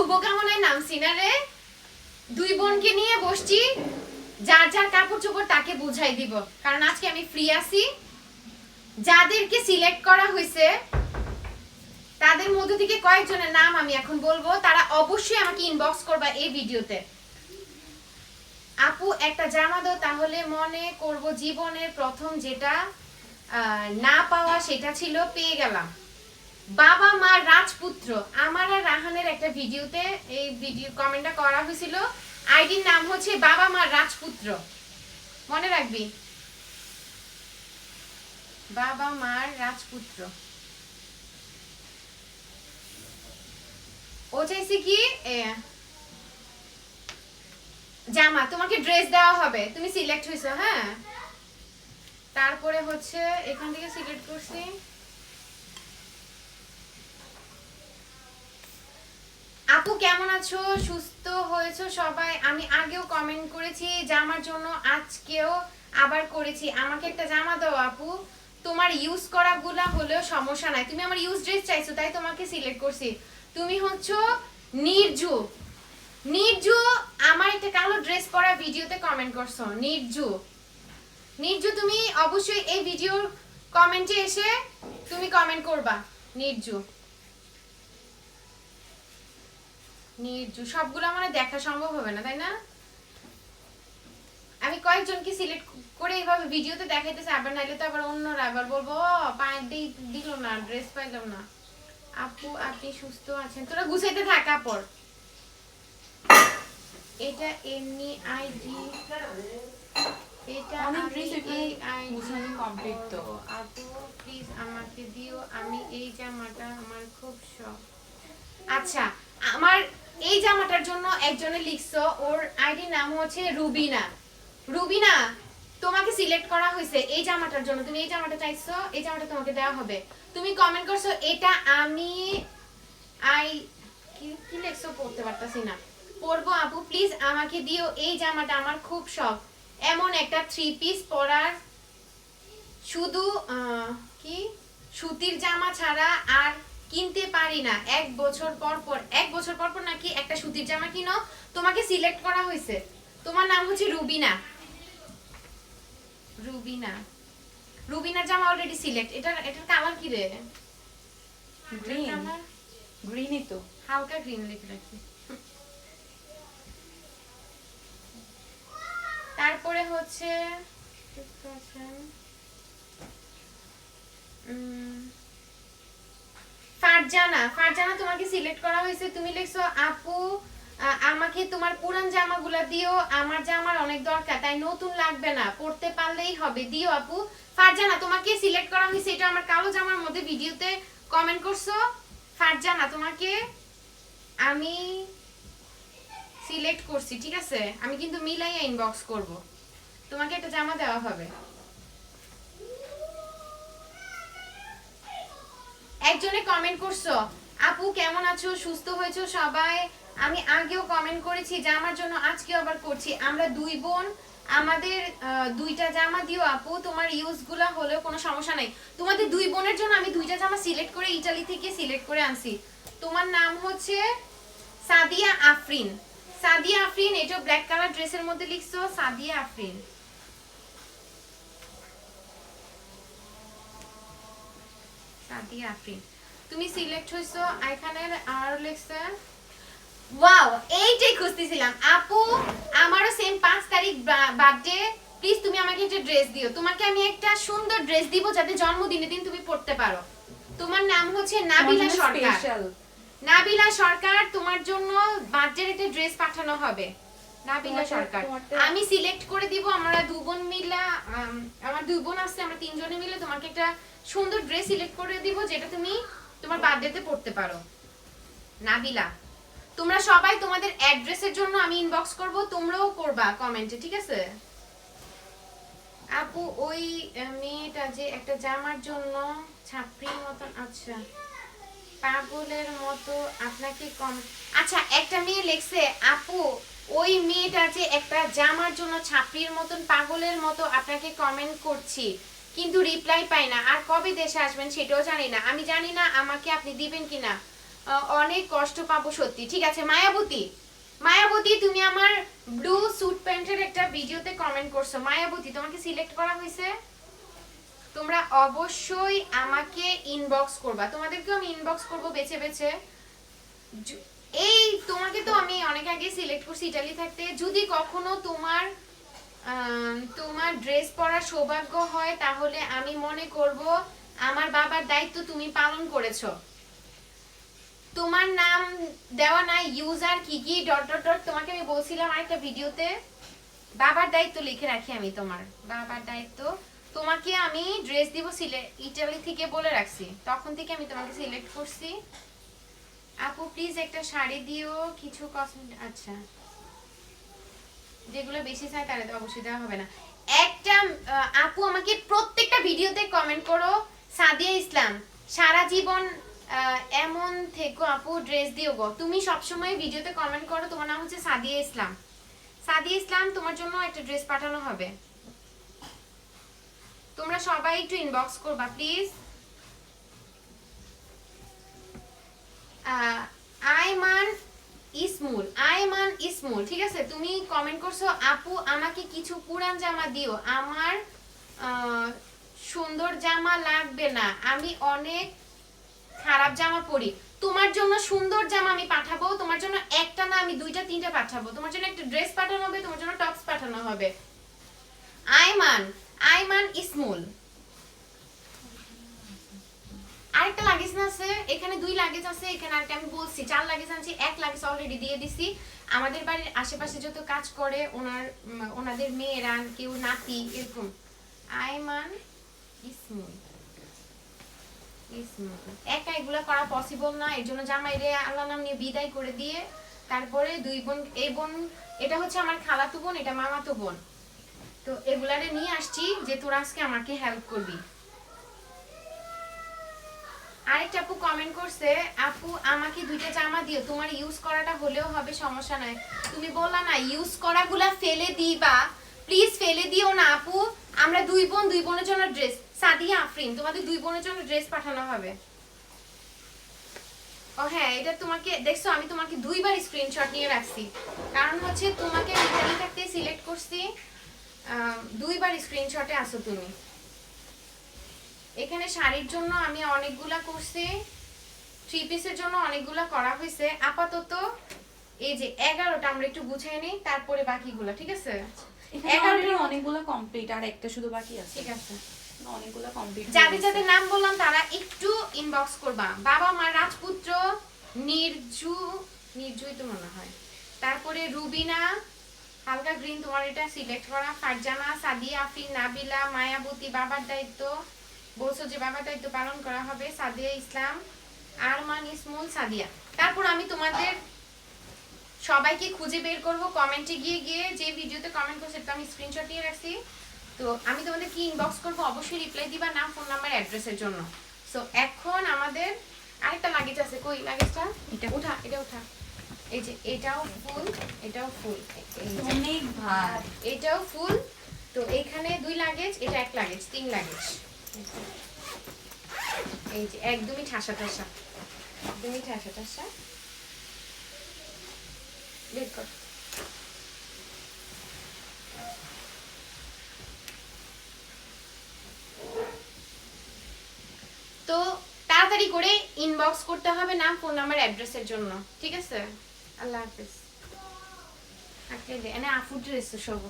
শুভকামনায় নামছি না রে। দুই বোনকে নিয়ে বসছি, যার যার কাপড় চোপড় তাকে বুঝাই দিব। কারণ আজকে আমি ফ্রি আছি। যাদেরকে সিলেক্ট করা হয়েছে, তাদের মধ্য থেকে কয়েকজনের নাম আমি এখন বলব। তারা অবশ্যই আমাকে ইনবক্স করবা এই ভিডিওতে। আপু, একটা জামা দাও, তাহলে মনে করব জীবনের প্রথম যেটা না পাওয়া সেটা ছিল, পেয়ে গেলাম। বাবা মা রাজপুত্র। আমার আর রাহানের একটা ভিডিওতে এই ভিডিও কমেন্টটা করা হয়েছিল। আইডির নাম হচ্ছে বাবা মা রাজপুত্র। মনে রাখবি? বাবা মার রাজপুত্র। ও চাইছে কি? জামা, তোমাকে ড্রেস দেওয়া হবে। তুমি সিলেক্ট হয়েছো হ্যাঁ? তারপরে হচ্ছে এখান থেকে সিলেক্ট করছি। আপু, কেমন আছো? সুস্থ হয়েছো সবাই? আমি আগেও কমেন্ট করেছি জামার জন্য, আজকেও আবার করেছি। আমাকে একটা জামা দাও আপু। তোমার ইউজ করা গুলা হলেও সমস্যা নাই। তুমি আমার ইউজ ড্রেস চাইছো, তাই তোমাকে সিলেক্ট করছি। তুমি হচ্ছে নির্জু। নির্জু, আমার একটা কালো ড্রেস পরা ভিডিওতে কমেন্ট করছ। নির্জু। নির্জু, তুমি অবশ্যই এই ভিডিওর কমেন্টে এসে তুমি কমেন্ট করবা। নির্জু। নির্জু সবগুলো আমার দেখা সম্ভব হবে না তাই না? আমি কয়েকজনকে সিলেক্ট করে এইভাবে ভিডিওতে দেখাইতেছি আবার নাইলে তো আবার অন্যরা আবার বলব ও পায়ের দিল না ড্রেস পাইলাম না। আপু আপনি সুস্থ আছেন? তোরা গুছাইতে থাক কাপড় এটা এমনি আইডি এটা আমি এখানে এই আইডি complete তো। আপু প্লিজ আমাকে দিও আমি এই জামাটা আমার খুব শখ। আচ্ছা আমার এই জামাটার জন্য একজনে লিখছো, ওর আইডি নাম হচ্ছে রুবিনা। রুবিনা, তোমাকে সিলেক্ট করা হয়েছে এই জামাটার জন্য। তুমি এই জামাটা চাইছো, এই জামাটা তোমাকে দেওয়া হবে। তুমি কমেন্ট করছ, এটা আমি আই কি লিখছো পড়তে পারতাছি না। পরবো আপু প্লিজ আমাকে দিও, এই জামাটা আমার খুব শখ। এমন একটা থ্রি পিস পরার শুধু কি? সুতির জামা ছাড়া আর কিনতে পারি না। এক বছর পর পর এক বছর পর পর নাকি একটা সুতির জামা কিনো। তোমাকে সিলেক্ট করা হয়েছে। তোমার নাম হচ্ছে রুবিনা। রুবিনা। রুবিনার জামা অলরেডি সিলেক্ট এটার এটার কালার কি রে? গ্রিন গ্রিনই তো। হালকা গ্রিন লিখে রাখি। তারপরে হচ্ছে উম, ফারজানা ফারজানা তোমাকে সিলেক্ট করা হয়েছে। তুমি লিখছো, আপু আমাকে তোমার পুরান জামাগুলা দিও, আমার জামার অনেক দরকার, তাই নতুন লাগবে না, পড়তে পারলেই হবে, দিও আপু। ফারজানা, তোমাকে সিলেক্ট করা হয়েছে, এটা আমার কালো জামার মধ্যে ভিডিওতে কমেন্ট করছ। ফারজানা, তোমাকে আমি সিলেক্ট করছি, ঠিক আছে? আমি কিন্তু মিলাইয়া ইনবক্স করব। তোমাকে একটা জামা দেওয়া হবে। একজনে কমেন্ট করছ, আপু, কেমন আছো? সুস্থ হয়েছো সবাই? আমি আগেও কমেন্ট করেছি জামার জন্য আজকে আবার করছি। আমরা দুই বোন, আমাদের দুইটা জামা দিও আপু, তোমার ইউজগুলা হলেও কোনো সমস্যা নাই। তোমাদের দুই বোনের জন্য আমি দুইটা জামা সিলেক্ট করে ইটালি থেকে সিলেক্ট করে আনছি। তোমার নাম হচ্ছে সাদিয়া আফরিন। সাদিয়া আফরিন, এটা ব্ল্যাক কালার ড্রেসের মধ্যে লিখছো, সাদিয়া আফরিন। সাদিয়া আফরিন। তুমি সিলেক্ট হইছো এখানের আর লিখছে ওয়াও এইটাই খুঁজতেছিলাম। আপু আমারও সেম পাঁচ তারিখ বার্থডে প্লিজ তুমি আমাকে একটা ড্রেস দিও। তোমাকে আমি একটা সুন্দর ড্রেস দিব যাতে জন্মদিনের দিন তুমি পড়তে পারো। তোমার নাম হচ্ছে নাবিলা সরকার। নাবিলা সরকার তোমার জন্য বার্থডের একটা ড্রেস পাঠানো হবে। নাবিলা সরকার। আমি সিলেক্ট করে দিব আমরা দু বোন মিলা আম, আমার দুই বোন আছে আমরা তিনজনে মিলে তোমাকে একটা সুন্দর ড্রেস সিলেক্ট করে দিব যেটা তুমি তোমার বার্থডেতে পড়তে পারো। নাবিলা, তোমরা সবাই তোমাদের অ্যাড্রেসের জন্য আমি ইনবক্স করব, তোমরাও করবা কমেন্টে ঠিক আছে? আপু, ওই মেয়েটা যে একটা জামার জন্য ছাপড়ির মতন আচ্ছা। পাগলের মতো আপনাকে কম আচ্ছা একটা মেয়ে লেখছে, আপু, ওই মেয়েটা যে একটা জামার জন্য ছাপড়ির মতন পাগলের মতো আপনাকে কমেন্ট করছি। কিন্তু রিপ্লাই পাই না। আর কবে দেশে আসবেন সেটাও জানি না। আমি জানি না আমাকে আপনি দিবেন কিনা। আহ, অনেক কষ্ট পাবো সত্যি। ঠিক আছে মায়াবতী। মায়াবতী তুমি আমার ব্লু স্যুট প্যান্টের একটা ভিডিওতে কমেন্ট করছ। মায়াবতী তোমাকে সিলেক্ট করা হয়েছে? তোমরা অবশ্যই আমাকে ইনবক্স করবা। তোমাদেরকেও আমি ইনবক্স করব বেছে বেছে। এই তোমাকে তো আমি অনেক আগে সিলেক্ট করছি ইটালি থাকতে। যদি কখনো তোমার তোমার ড্রেস পরার সৌভাগ্য হয়, তাহলে আমি মনে করব আমার বাবার দায়িত্ব তুমি পালন করেছ। তোমার নাম দেওয়া নাই ইউজার কি কি ডট ডট ডট তোমাকে আমি বলছিলাম আরেকটা ভিডিওতে। বাবার দায়িত্ব লিখে রাখি আমি তোমার, বাবার দায়িত্ব। তোমাকে আমি ড্রেস দিব সিলে ইটালি থেকে বলে রাখছি। তখন থেকে আমি তোমাকে সিলেক্ট করছি। আপু প্লিজ একটা শাড়ি দিও, কিছু কসমেটিক আচ্ছা। যেগুলো বেশি চাই তাহলে তো অবশ্যই দেওয়া হবে না। একটা আপু আমাকে প্রত্যেকটা ভিডিওতে কমেন্ট করো, সাদিয়া ইসলাম, সারা জীবন এমন থেকো আপু ড্রেস দিও গো। তুমি সবসময় ভিডিওতে কমেন্ট করো, তোমার নাম হচ্ছে সাদিয়া ইসলাম। সাদিয়া ইসলাম, তোমার জন্য একটা ড্রেস পাঠানো হবে। তোমরা সবাই একটু ইনবক্স করবা প্লিজ আইমান ইসমুল, আইমান ইসমুল, ঠিক আছে? তুমি কমেন্ট করছ, আপু, আমাকে কিছু পুরান জামা দিও। আমার সুন্দর জামা লাগবে না। আমি অনেক খারাপ জামা পরি। তোমার জন্য সুন্দর জামা আমি পাঠাবো। তোমার জন্য একটা না, আমি দুইটা, তিনটা পাঠাবো। তোমার জন্য একটা ড্রেস পাঠানো হবে, তোমার জন্য টপস পাঠানো হবে। আইমান আইমান ইসমুল। আরেকটা লাগেজ আছে এখানে দুই লাগেজ আছে, এখানে আরেকটা আমি বলছি। চার লাগেজ আনছি, এক লাগেজ অলরেডি দিয়ে দিছি। আমাদের বাড়ির আশেপাশে যত কাজ করে, ওনার ওনাদের মেয়েরা, কেউ নাতি, এরকম। আইমান ইসমুল। একা এগুলা করা পসিবল না, এর জন্য জামাইরে আল্লাহ নাম নিয়ে বিদায় করে দিয়ে, তারপরে দুই বোন, এই বোন, এটা হচ্ছে আমার খালাতো বোন, এটা মামাতো বোন। তো এগুলারে নিয়ে আসছি যে তোরা আজকে আমাকে হেল্প করবি। আরেকটা আপু কমেন্ট করছে, আপু, আমাকে দুইটা জামা দিও, তোমার ইউজ করাটা হলেও হবে, সমস্যা নাই তুমি বললা না ইউজ করাগুলা ফেলে দিবা প্লিজ ফেলে দিও না, আপু। আমরা দুই বোন, দুই বোনের জন্য ড্রেস সাদিয়া, আফরিন, তোমাদের দুই বোনের জন্য ড্রেস পাঠানো হবে। ও হ্যাঁ এটা তোমাকে, দেখছ, আমি তোমাকে দুইবার স্ক্রিনশট নিয়ে রাখছি। কারণ হচ্ছে, তোমাকে ইটালি থাকতে সিলেক্ট করছি দুইবার স্ক্রিনশটে আসো তুমি। এখানে শাড়ির জন্য আমি অনেকগুলা করছি থ্রি পিসের জন্য অনেকগুলা করা হয়েছে। আপাতত এই যে এগারোটা আমরা একটু গুছাই নিই তারপরে বাকিগুলা ঠিক আছে? এগারোটা অনেকগুলো কমপ্লিট আর একটা শুধু বাকি আছে। ঠিক আছে। অনেকগুলো কমপ্লিট যাদের যাদের নাম বললাম তারা একটু ইনবক্স করবা। বাবা মা রাজপুত্র নির্জু নির্জুই তো মনে হয়। তারপরে রুবিনা হালকা গ্রিন তোমার এটা সিলেক্ট করা। ফারজানা সাদিয়া নাবিলা মায়াবতী বাবার দায়িত্ব। বলছো যে বাবার দায়িত্ব পালন করা হবে সাদিয়া ইসলাম আরমান ইসমুল সাদিয়া। তারপর আমি তোমাদের সবাইকে খুঁজে বের করব কমেন্টে গিয়ে গিয়ে যে ভিডিওতে কমেন্ট করছে সেটা আমি স্ক্রিনশট নিয়ে রাখছি। তো আমি তোমাদের কি ইনবক্স করব অবশ্যই রিপ্লাই দিবা নাম ফোন নাম্বার অ্যাড্রেসের জন্য। সো এখন আমাদের আরেকটা লাগেজ আছে কই লাগেজটা এটা। উঠা এটা উঠা। এই যে এটাও ফুল এটাও ফুল অনেক ভার। এটাও ফুল তো এখানে দুই লাগেজ এটা এক লাগেজ তিন লাগেজ এই যে একদমই ঠাসা ঠাসা। একদমই ঠাসা ঠাসা। বের কর। তো তাড়াতাড়ি করে ইনবক্স করতে হবে নাম ফোন নাম্বার অ্যাড্রেসের জন্য। ঠিক আছে? আল্লাহ হাফেজ। আঁকলে দে। এনে আফুর ড্রেস সব